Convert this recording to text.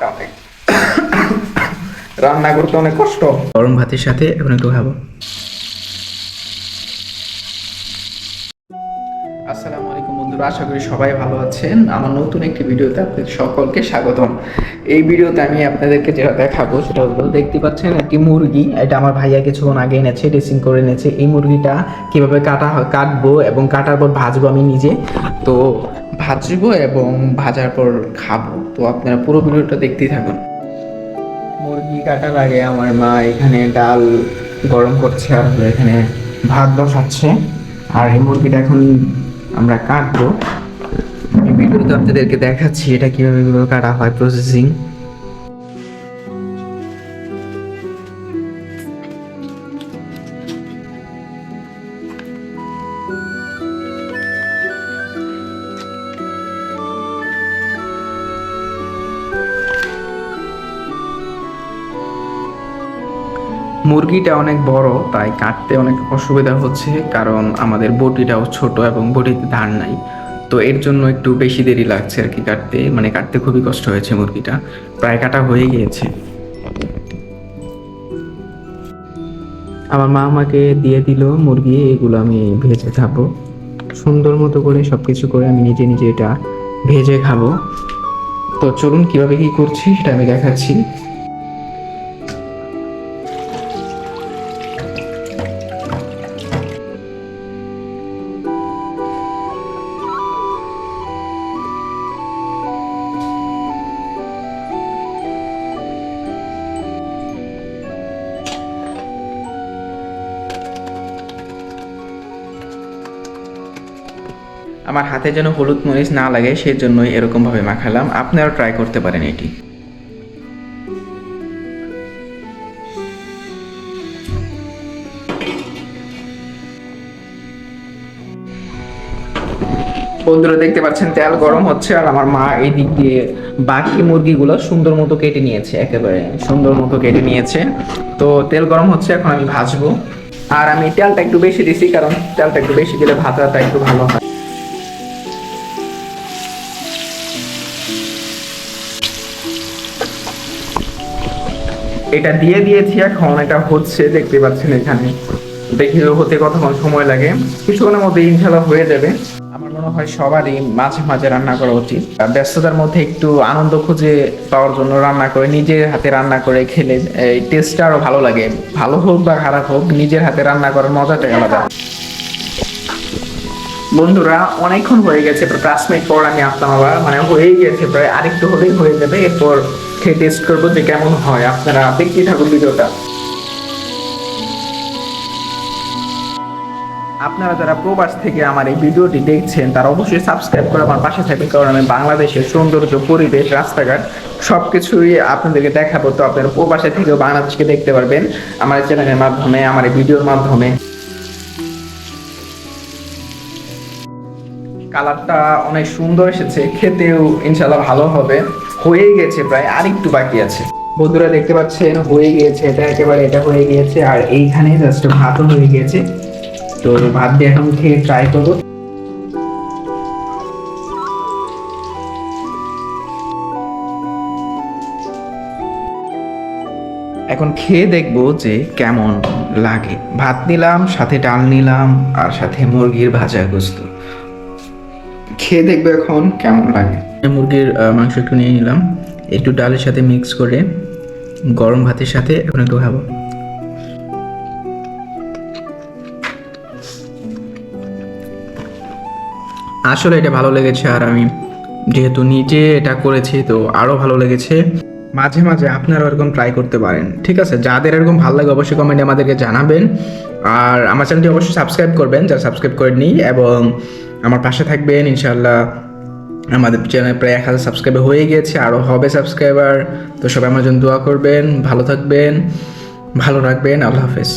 ঠান্ডা অনেক রান্না করতে অনেক কষ্ট। গরম ভাতের সাথে এখন একটু খাব। আসসালামু আলাইকুম বন্ধুরা আশা করি সবাই ভালো আছেন। আমার নতুন একটি ভিডিওতে আপনাদের সকলকে স্বাগতম। এই ভিডিওতে আমি আপনাদেরকে যেটা দেখাবো সেটা হলো দেখতে পাচ্ছেন একটি মুরগি। এটা আমার ভাইয়া কিছুক্ষণ আগে এনেছে ড্রেসিং করে এনেছে। এই মুরগিটা কীভাবে কাটা হয় কাটবো এবং কাটার পর ভাজবো আমি নিজে। তো ভাজবো এবং ভাজার পর খাব। তো আপনারা পুরো ভিডিওটা দেখতেই থাকুন। মুরগি কাটার আগে আমার মা এখানে ডাল গরম করছে আর এখানে ভাত বসাচ্ছে। আর এই মুরগিটা এখন আমরা কাটবো। এই ভিডিওতে আপনাদেরকে দেখাচ্ছি এটা কীভাবে কীভাবে কাটা হয় প্রসেসিং মুরগিটা অনেক বড়, তাই কাটতে অনেক অসুবিধা হচ্ছে, কারণ আমাদের বটিটাও ছোট এবং বটিতে ধার নাই। তো এর জন্য একটু বেশি দেরি লাগছে আর কি কাটতে মানে কাটতে খুবই কষ্ট হয়েছে মুরগিটা। প্রায় কাটা হয়ে গিয়েছে। আমার মা আমাকে দিয়ে দিল মুরগি, এগুলো আমি ভেজে খাব। সুন্দর মতো করে সব কিছু করে আমি নিজে নিজে এটা ভেজে খাব। তো চলুন কীভাবে কি করছি সেটা আমি দেখাচ্ছি। আমার হাতে যেন হলুদ মরিচ না লাগে সেই জন্যই এরকমভাবে মাখালাম। আপনারাও ট্রাই করতে পারেন এটি। বন্ধুরা, দেখতে পাচ্ছেন, তেল গরম হচ্ছে আর আমার মা এই দিক দিয়ে বাকি মুরগিগুলো সুন্দর মতো কেটে নিয়েছে, একেবারে সুন্দর মতো কেটে নিয়েছে। তো তেল গরম হচ্ছে, এখন আমি ভাজবো। আর আমি তেলটা একটু বেশি দিছি, কারণ তেলটা একটু বেশি দিলে ভাজাটা একটু ভালো হয়। এটা দিয়ে দিয়েছি এখন, এটা হচ্ছে, দেখতে পাচ্ছেন এখানে। দেখি হতে কতক্ষণ সময় লাগে? কিছুক্ষণের মধ্যে ইনশাল্লাহ হয়ে যাবে। আমার মনে হয় সবারই মাঝে মাঝে রান্না করা উচিত। ব্যস্ততার মধ্যে একটু আনন্দ খুঁজে পাওয়ার জন্য রান্না করে, নিজের হাতে রান্না করে খেলে, এই টেস্টটা আরও ভালো লাগে। ভালো হোক বা খারাপ হোক, নিজের হাতে রান্না করার মজাটাই আলাদা। বন্ধুরা, অনেকক্ষণ হয়ে গেছে, প্রায় পাঁচ মিনিট পর আমি আসলাম আবার। মানে হয়েই গেছে, প্রায় আরেকটু হলেই হয়ে যাবে। এরপর খেয়ে টেস্ট করব যে কেমন হয়। আপনারা দেখতেই থাকুন ভিডিওটা। আপনারা যারা প্রবাস থেকে আমার এই ভিডিওটি দেখছেন, তারা অবশ্যই সাবস্ক্রাইব করে আমার পাশে থাকবেন, কারণ আমি বাংলাদেশের সৌন্দর্য, পরিবেশ, রাস্তাঘাট সব কিছুই আপনাদেরকে দেখাবো। তো আপনারা প্রবাসে থেকেও বাংলাদেশকে দেখতে পারবেন আমার চ্যানেলের মাধ্যমে, আমার এই ভিডিওর মাধ্যমে। কালারটা অনেক সুন্দর এসেছে, খেতেও ইনশাল্লাহ ভালো হবে। হয়ে গেছে প্রায় আর একটু বাকি আছে। বন্ধুরা দেখতে পাচ্ছেন হয়ে গিয়েছে এটা একেবারে এটা হয়ে গিয়েছে আর এইখানে জাস্ট ভাতও হয়ে গিয়েছে। তো ভাত দিয়ে এখন খেয়ে ট্রাই করব। এখন খেয়ে দেখব যে কেমন লাগে। ভাত নিলাম সাথে ডাল নিলাম আর সাথে মুরগির ভাজা গোস্ত। খেয়ে দেখব এখন কেমন লাগে। মুরগির মাংস একটু নিয়ে নিলাম। একটু ডালের সাথে মিক্স করে গরম ভাতের সাথে এখন একটু খাব। আসলে এটা ভালো লেগেছে আর আমি যেহেতু নিজে এটা করেছি, তো আরও ভালো লেগেছে। মাঝে মাঝে আপনারা এরকম ট্রাই করতে পারেন, ঠিক আছে? যাদের এরকম ভালো লাগে অবশ্যই কমেন্টে আমাদেরকে জানাবেন। আর আমার চ্যানেলটি অবশ্যই সাবস্ক্রাইব করবেন, যারা সাবস্ক্রাইব করেননি এবং আমার পাশে থাকবেন ইনশাল্লাহ আমাদের চ্যানেল প্রায় এক হাজার সাবস্ক্রাইবার হয়ে গিয়েছে আরও হবে সাবস্ক্রাইবার তো সবাই আমার জন্য দোয়া করবেন, ভালো থাকবেন, ভালো রাখবেন। আল্লাহ হাফেজ।